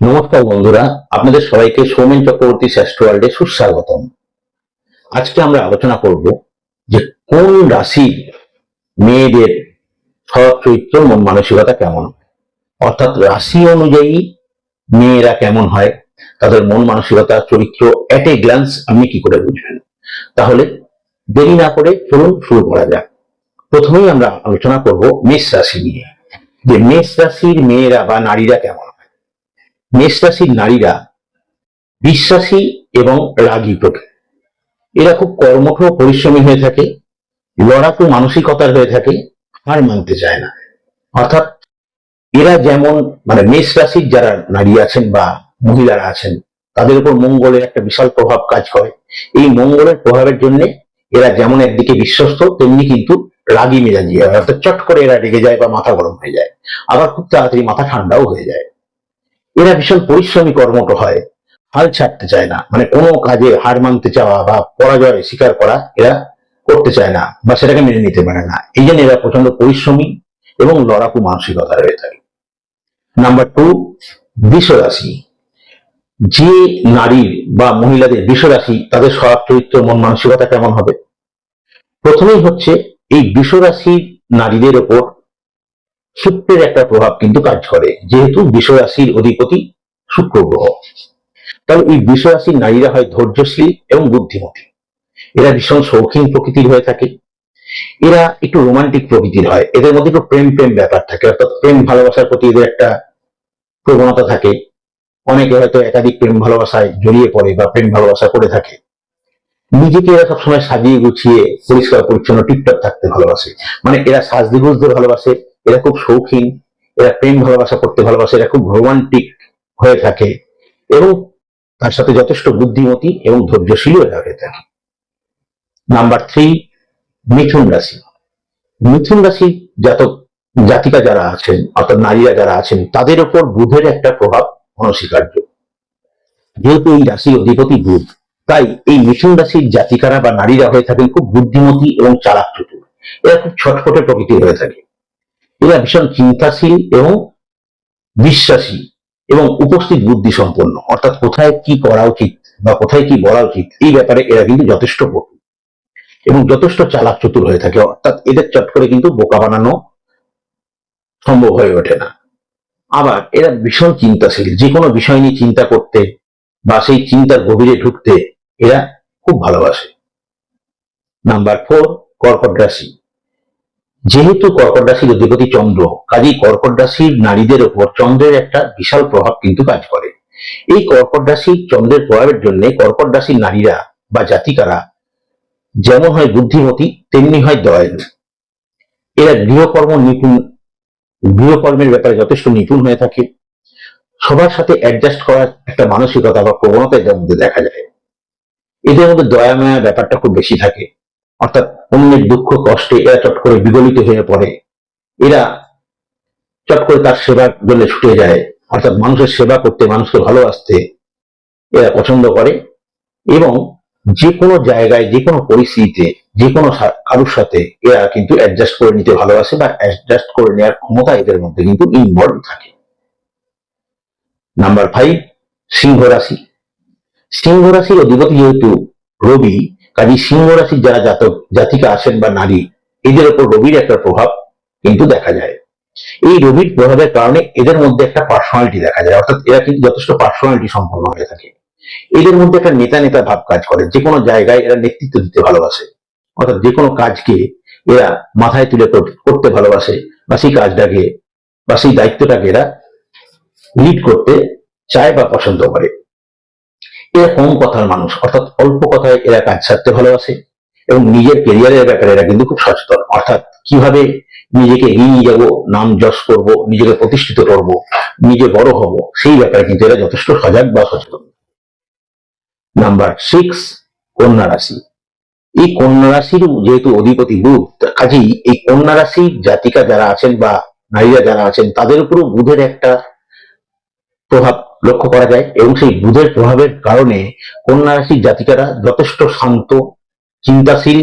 নমস্কার বন্ধুরা, আপনাদের সবাইকে সৌমেন চক্রবর্তী শ্রেষ্ঠ ওয়ার্ল্ডে সুস্বাগতম। আজকে আমরা আলোচনা করব যে কোন রাশির মেয়েদের স্বভাব চরিত্র মন মানসিকতা কেমন অর্থাৎ রাশি অনুযায়ী মেয়েরা কেমন হয়? তাদের মন মানসিকতা, চরিত্র এট এ গ্লান্স আপনি কি করে বুঝবেন? তাহলে দেরি না করে চলুন শুরু করা যাক। প্রথমেই আমরা আলোচনা করব মেষ রাশি নিয়ে। যে মেষ রাশির মেয়েরা বা নারীরা কেমন? মেষ রাশির নারীরা বিশ্বাসী এবং রাগী প্রকৃতি। এরা খুব কর্মঠ পরিশ্রমী হয়ে থাকে, লড়াকু মানসিকতার হয়ে থাকে, হার মানতে চায় না। অর্থাৎ এরা যেমন মানে মেষ রাশির যারা নারী আছেন বা মহিলারা আছেন, তাদের উপর মঙ্গলের একটা বিশাল প্রভাব কাজ করে। এই মঙ্গলের প্রভাবের জন্য এরা যেমন একদিকে বিশ্বস্ত, তেমনি কিন্তু রাগী মেজাজি হয়। অর্থাৎ চট করে এরা রেগে যায় বা মাথা গরম হয়ে যায়। আবার খুব তাড়াতাড়ি মাথা ঠান্ডাও হয়ে যায়। এরা ভীষণ পরিশ্রমী কর্মঠ হয় হাল ছাড়তে চায় না। মানে কোনো কাজে হার মানতে চাওয়া বা পরাজয় স্বীকার করা এরা করতে চায় না বা সেটাকে মেনে নিতে পারে না। এই জন্য এরা প্রচণ্ড পরিশ্রমী এবং লড়াকু মানসিকতা রয়ে থাকে। নাম্বার টু বিশ্বরাশি। যে নারীর বা মহিলাদের বিশ্বরাশি, তাদের স্বভাব চরিত্র মন মানসিকতা কেমন হবে? প্রথমেই হচ্ছে এই বিশ্বরাশির নারীদের ওপর শুক্রের একটা প্রভাব কিন্তু কাজ করে যেহেতু বিশ্বরাশির অধিপতি শুক্র গ্রহ। তবে এই বিশ্বরাশির নারীরা হয় ধৈর্যশীল এবং বুদ্ধিমতী। এরা ভীষণ শৌখিন প্রকৃতির হয়ে থাকে। এরা একটু রোমান্টিক প্রকৃতির হয়। এদের মধ্যে একটু প্রেম প্রেম ব্যাপার থাকে। অর্থাৎ প্রেম ভালোবাসার প্রতি এদের একটা প্রবণতা থাকে। অনেকে হয়তো একাধিক প্রেম ভালোবাসায় জড়িয়ে পড়ে বা প্রেম ভালোবাসা করে থাকে। নিজেকে এরা সবসময় সাজিয়ে গুছিয়ে, পরিষ্কার, পরিচ্ছন্ন, টিপটপ থাকতে ভালোবাসে। মানে এরা সাজতে গুজতে ভালোবাসে। এরা খুব শৌখিন, এরা প্রেম ভালোবাসা করতে ভালোবাসে, এরা খুব রোমান্টিক হয়ে থাকে এবং তার সাথে যথেষ্ট বুদ্ধিমতী এবং ধৈর্যশীল হয়ে থাকে। নাম্বার থ্রি মিথুন রাশি। মিথুন রাশির জাতক, জাতিকা যারা আছেন, অর্থাৎ নারীরা যারা আছেন, তাদের উপর বুধের একটা প্রভাব অনস্বীকার্য। যেহেতু এই রাশির অধিপতি বুধ, তাই এই মিথুন রাশির জাতিকারা বা নারীরা হয়ে থাকেন খুব বুদ্ধিমতী এবং চালাক চতুর এরা খুব ছটফটে প্রকৃতির হয়ে থাকে। এরা ভীষণ চিন্তাশীল এবং বিশ্বাসী এবং উপস্থিত বুদ্ধি সম্পন্ন। অর্থাৎ কোথায় কি করা উচিত বা কোথায় কি বলা উচিত, এই ব্যাপারে এরা কিন্তু যথেষ্ট এবং যথেষ্ট চালাক চতুর হয়ে থাকে। অর্থাৎ এদের চট করে কিন্তু বোকা বানানো সম্ভব হয়ে ওঠে না। আবার এরা ভীষণ চিন্তাশীল। যে কোনো বিষয় নিয়ে চিন্তা করতে বা সেই চিন্তার গভীরে ঢুকতে এরা খুব ভালোবাসে। নাম্বার ফোর কর্কট রাশি। যেহেতু কর্কট রাশির অধিপতি চন্দ্র, কাজেই কর্কট রাশির নারীদের উপর চন্দ্রের একটা বিশাল প্রভাব কিন্তু কাজ করে। এই কর্কট রাশির চন্দ্রের প্রভাবের জন্য কর্কট রাশির নারীরা বা জাতিকারা যেমন হয় বুদ্ধিমতী, তেমনি হয় দয়ালু। এরা গৃহকর্ম নিপুণ, গৃহকর্মের ব্যাপারে যথেষ্ট নিপুণ হয়ে থাকে। সবার সাথে অ্যাডজাস্ট করার একটা মানসিকতা বা প্রবণতা এদের মধ্যে দেখা যায়। এদের মধ্যে দয়া মায়া ব্যাপারটা খুব বেশি থাকে। অর্থাৎ অন্যের দুঃখ, কষ্টে এরা চট করে বিগলিত হয়ে পড়ে। এরা চট করে তার সেবার জন্য ছুটে যায়। অর্থাৎ মানুষের সেবা করতে, মানুষকে ভালোবাসতে এরা পছন্দ করে এবং যে কোনো জায়গায় যে কোনো পরিস্থিতিতে যে কোনো কারোর সাথে এরা কিন্তু অ্যাডজাস্ট করে নিতে ভালোবাসে বা অ্যাডজাস্ট করে নেওয়ার ক্ষমতা এদের মধ্যে কিন্তু ইনভলভ থাকে। নাম্বার ফাইভ সিংহ রাশি। সিংহ রাশির অধিপতি যেহেতু রবি কাজী সিংহ রাশির যারা জাতক, জাতিকা আছেন বা নারী, এদের উপর রবির একটা প্রভাব কিন্তু দেখা যায়। এই রবির প্রভাবের কারণে এদের মধ্যে একটা পার্সোনালিটি দেখা যায়, অর্থাৎ এরা কিন্তু যথেষ্ট পার্সোনালিটি সম্পন্ন হয়ে থাকে। এদের মধ্যে একটা নেতা নেতা ভাব কাজ করে, যে কোনো জায়গায় এরা নেতৃত্ব দিতে ভালোবাসে। অর্থাৎ যে কোনো কাজকে এরা মাথায় তুলে করতে ভালোবাসে, বা সেই কাজটাকে, বা সেই দায়িত্বটাকে এরা লিড করতে চায় বা পছন্দ করে। এরা কম কথার মানুষ, অর্থাৎ অল্প কথায় এরা কাজ সারতে ভালোবাসে এবং নিজের কেরিয়ারের ব্যাপারে এরা কিন্তু খুব সচেতন। অর্থাৎ কীভাবে নিজেকে এগিয়ে নিয়ে যাব নাম যশ করব, নিজেকে প্রতিষ্ঠিত করব, নিজে বড় হব, সেই ব্যাপারে কিন্তু এরা যথেষ্ট সজাগ বা সচেতন। নাম্বার সিক্স কন্যা রাশি। এই কন্যা রাশির যেহেতু অধিপতি বুধ, কাজেই এই কন্যা রাশির জাতিকা যারা আছেন বা নারীরা যারা আছেন, তাদের উপরও বুধের একটা প্রভাব লক্ষ্য করা যায় এবং সেই বুধের প্রভাবের কারণে কন্যা রাশির জাতিকারা যথেষ্ট শান্ত, চিন্তাশীল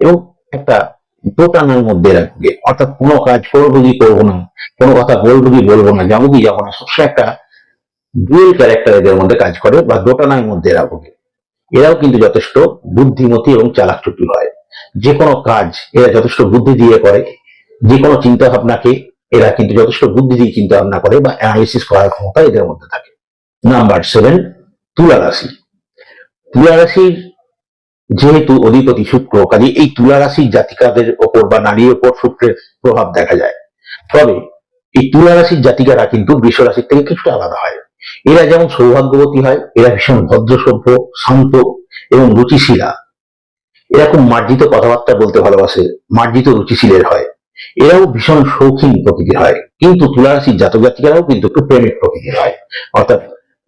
এবং একটা দোটানার মধ্যে রাখবে। অর্থাৎ কোনো কাজ করব কি করব না, কোনো কথা বলব কি বলব না যাব কি যাব না সবসময় একটা ডুয়েল ক্যারেক্টার এদের মধ্যে কাজ করে বা দোটানার মধ্যে ভোগে এরাও কিন্তু যথেষ্ট বুদ্ধিমতী এবং চালাক চতুর হয়। যে কোনো কাজ এরা যথেষ্ট বুদ্ধি দিয়ে করে যে কোনো চিন্তা ভাবনাকে এরা কিন্তু যথেষ্ট বুদ্ধি দিয়ে চিন্তা ভাবনা করে বা অ্যানালিসিস করার ক্ষমতা এদের মধ্যে থাকে। নাম্বার সেভেন তুলা রাশি তুলা রাশির যেহেতু অধিপতি শুক্র, কাজে এই তুলা রাশির জাতিকাদের ওপর বা নারীর ওপর শুক্রের প্রভাব দেখা যায়। তবে এই তুলা রাশির জাতিকারা কিন্তু বৃষ রাশির থেকে কিছুটা আলাদা হয়। এরা যেমন সৌভাগ্যবতী হয়, এরা ভীষণ ভদ্রসভ্য, শান্ত এবং রুচিশীলা। এরা খুব মার্জিত কথাবার্তা বলতে ভালোবাসে, মার্জিত রুচিশীলের হয়। এরাও ভীষণ শৌখিন প্রকৃতির হয়। কিন্তু তুলা রাশির জাতক জাতিকারাও কিন্তু একটু প্রেমিক প্রকৃতির হয়। অর্থাৎ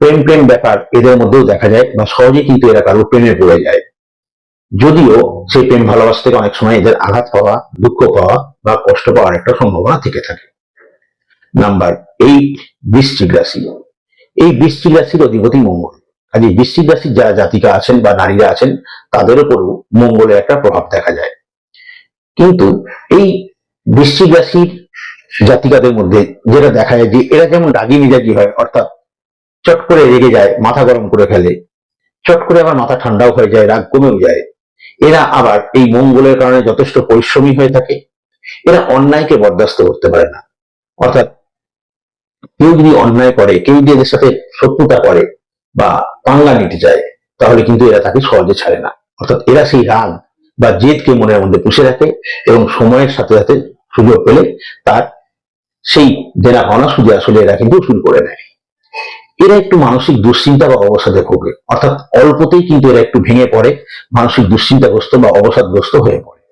প্রেম প্রেম ব্যাপার এদের মধ্যেও দেখা যায় বা সহজে কিন্তু এরা কারও প্রেমে পড়ে যায়। যদিও সেই প্রেম ভালোবাসা থেকে অনেক সময় এদের আঘাত পাওয়া, দুঃখ পাওয়া বা কষ্ট পাওয়ার একটা সম্ভাবনা থেকে থাকে। নাম্বার এইট বৃশ্চিক রাশি। এই বৃশ্চিক রাশির অধিপতি মঙ্গল। কাজে বৃশ্চিক রাশির যারা জাতিকা আছেন বা নারীরা আছেন, তাদের উপরও মঙ্গলের একটা প্রভাব দেখা যায়। কিন্তু এই বৃশ্চিক রাশির জাতিকাদের মধ্যে যেটা দেখা যায় যে এরা যেমন রাগী মেজাজি হয়, অর্থাৎ চট করে রেগে যায়, মাথা গরম করে ফেলে। চট করে আবার মাথা ঠান্ডাও হয়ে যায়, রাগ কমেও যায়। এরা আবার এই মঙ্গলের কারণে যথেষ্ট পরিশ্রমী হয়ে থাকে। এরা অন্যায়কে বরদাস্ত করতে পারে না। অর্থাৎ কেউ যদি অন্যায় করে, কেউ যদি এদের সাথে শত্রুতা করে বা পাঙ্গা নিতে যায় তাহলে কিন্তু এরা তাকে সহজে ছাড়ে না। অর্থাৎ এরা সেই রাগ বা জেদকে মনের মধ্যে পুষে রাখে এবং সময়ের সাথে সাথে সুযোগ পেলে তার সেই দেনা পাওনা সুদে আসলে এরা কিন্তু শুরু করে নেয়। এরা একটু মানসিক দুশ্চিন্তা বা অবসাদে ভোগে। অর্থাৎ অল্পতেই কিন্তু এরা একটু ভেঙে পড়ে, মানসিক দুশ্চিন্তাগ্রস্ত বা অবসাদগ্রস্ত হয়ে পড়ে।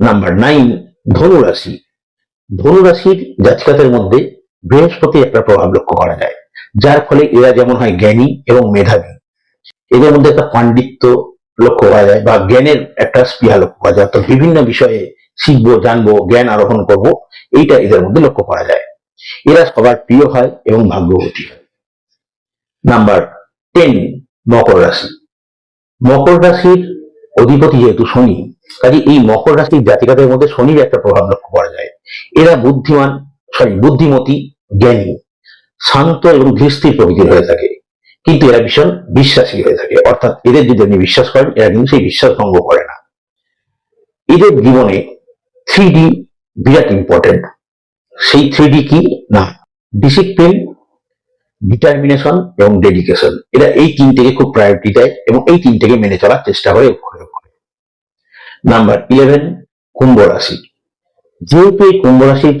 নাম্বার নাইন ধনুরাশি। ধনুরাশির জাতিকাতের মধ্যে বৃহস্পতি একটা প্রভাব লক্ষ্য করা যায়, যার ফলে এরা যেমন হয় জ্ঞানী এবং মেধাবী। এদের মধ্যে একটা পাণ্ডিত্য লক্ষ্য করা যায় বা জ্ঞানের একটা স্পৃহা লক্ষ্য করা যায়। অর্থাৎ বিভিন্ন বিষয়ে শিখব, জানব, জ্ঞান আরোহণ করব, এইটা এদের মধ্যে লক্ষ্য করা যায়। এরা সবার প্রিয় হয় এবং ভাগ্যবতী হয়। নাম্বার টেন মকর রাশি। মকর রাশির অধিপতি যেহেতু শনি কাজে এই মকর রাশির জাতিকাদের মধ্যে শনির একটা প্রভাব লক্ষ্য করা যায়। এরা বুদ্ধিমান সরি বুদ্ধিমতী, জ্ঞানী, শান্ত এবং ধীরস্থির প্রকৃতির হয়ে থাকে। কিন্তু এরা ভীষণ বিশ্বাসী হয়ে থাকে। অর্থাৎ এদের যদি আপনি বিশ্বাস করেন, এরা কিন্তু সেই বিশ্বাস ভঙ্গ করে না। এদের জীবনে থ্রি ডি বিরাট ইম্পর্টেন্ট সেই থ্রি কি? না। ডিসিপ্লিন ডিটারমিনেশন এবং ডেডিকেশন এরা এই তিনটেকে খুব প্রায়োরিটি দেয় এবং এই তিনটেকে মেনে চলার চেষ্টা করে নাম্বার ইলেভেন কুম্ভ রাশি। যেহেতু এই কুম্ভ রাশির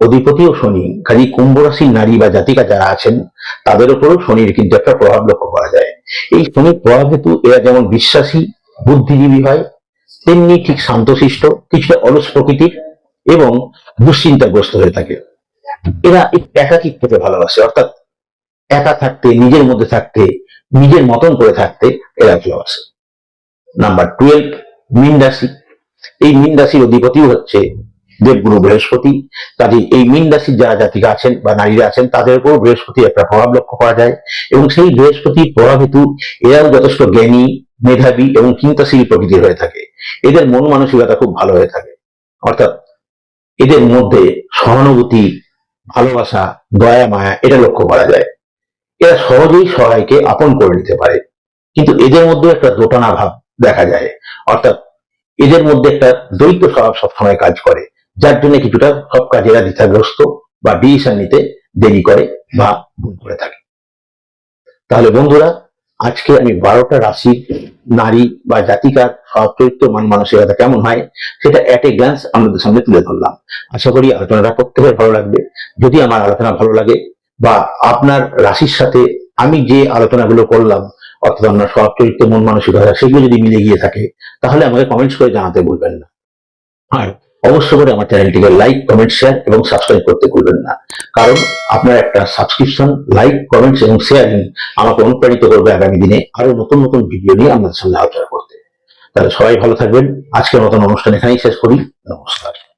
অধিপতিও শনি কাজী কুম্ভ রাশির নারী বা জাতিকা যারা আছেন, তাদের উপরও শনির কিন্তু একটা প্রভাব লক্ষ্য করা যায়। এই শনির প্রভাব হেতু এরা যেমন বিশ্বাসী, বুদ্ধিজীবী হয়, তেমনি ঠিক শান্তশিষ্ট, কিছুটা অলস প্রকৃতির এবং দুশ্চিন্তাগ্রস্ত হয়ে থাকে। এরা একাকিত্বকে ভালোবাসে, অর্থাৎ একা থাকতে, নিজের মধ্যে থাকতে, নিজের মতন করে থাকতে এরা ভালোবাসে। নাম্বার টুয়েলভ মিন রাশি। এই মিন রাশির অধিপতি হচ্ছে দেবগুরু বৃহস্পতি। কাজে এই মিন রাশির যারা জাতিকা আছেন বা নারীরা আছেন, তাদের উপর বৃহস্পতি একটা প্রভাব লক্ষ্য করা যায় এবং সেই বৃহস্পতির প্রভাব হেতু এরাও যথেষ্ট জ্ঞানী, মেধাবী এবং চিন্তাশীল প্রকৃতির হয়ে থাকে। এদের মন মানসিকতা খুব ভালো হয়ে থাকে। অর্থাৎ এদের মধ্যে সহানুভূতি, ভালোবাসা, দয়া, মায়া, এটা লক্ষ্য করা যায়। এরা সহজেই সবাইকে আপন করে নিতে পারে। কিন্তু এদের মধ্যে একটা দোটানা ভাব দেখা যায়। অর্থাৎ এদের মধ্যে একটা দ্বৈত স্বভাব সবসময় কাজ করে, যার জন্য কিছুটা সব কাজে এরা দ্বিধাগ্রস্ত বা ডিসিশন নিতে দেরি করে বা ভুল করে থাকে। তাহলে বন্ধুরা আজকে আমি বারোটা রাশির নারী বা জাতিকার চরিত্র মান মানসিকতা কেমন হয়, সেটা অ্যাট এ গ্লান্স আমাদের সামনে তুলে ধরলাম। আশা করি আলোচনাটা প্রত্যেকের ভালো লাগবে। যদি আমার আলোচনা ভালো লাগে বা আপনার রাশির সাথে আমি যে আলোচনাগুলো করলাম অর্থাৎ আপনার স্বভাব চরিত্র, মন মানসিকতা, সেগুলো যদি মিলে গিয়ে থাকে, তাহলে আমাকে কমেন্টস করে জানাতে ভুলবেন না। আর অবশ্য করে আমার চ্যানেলটিকে লাইক কমেন্ট শেয়ার এবং সাবস্ক্রাইব করতে ভুলবেন না। কারণ আপনার একটা সাবস্ক্রিপশন লাইক কমেন্টস এবং শেয়ারিং আমাকে অনুপ্রাণিত করবে আগামী দিনে আরও নতুন নতুন ভিডিও নিয়ে আপনাদের সঙ্গে আলোচনা করতে। তাহলে সবাই ভালো থাকবেন। আজকের মতন অনুষ্ঠান এখানেই শেষ করি। নমস্কার।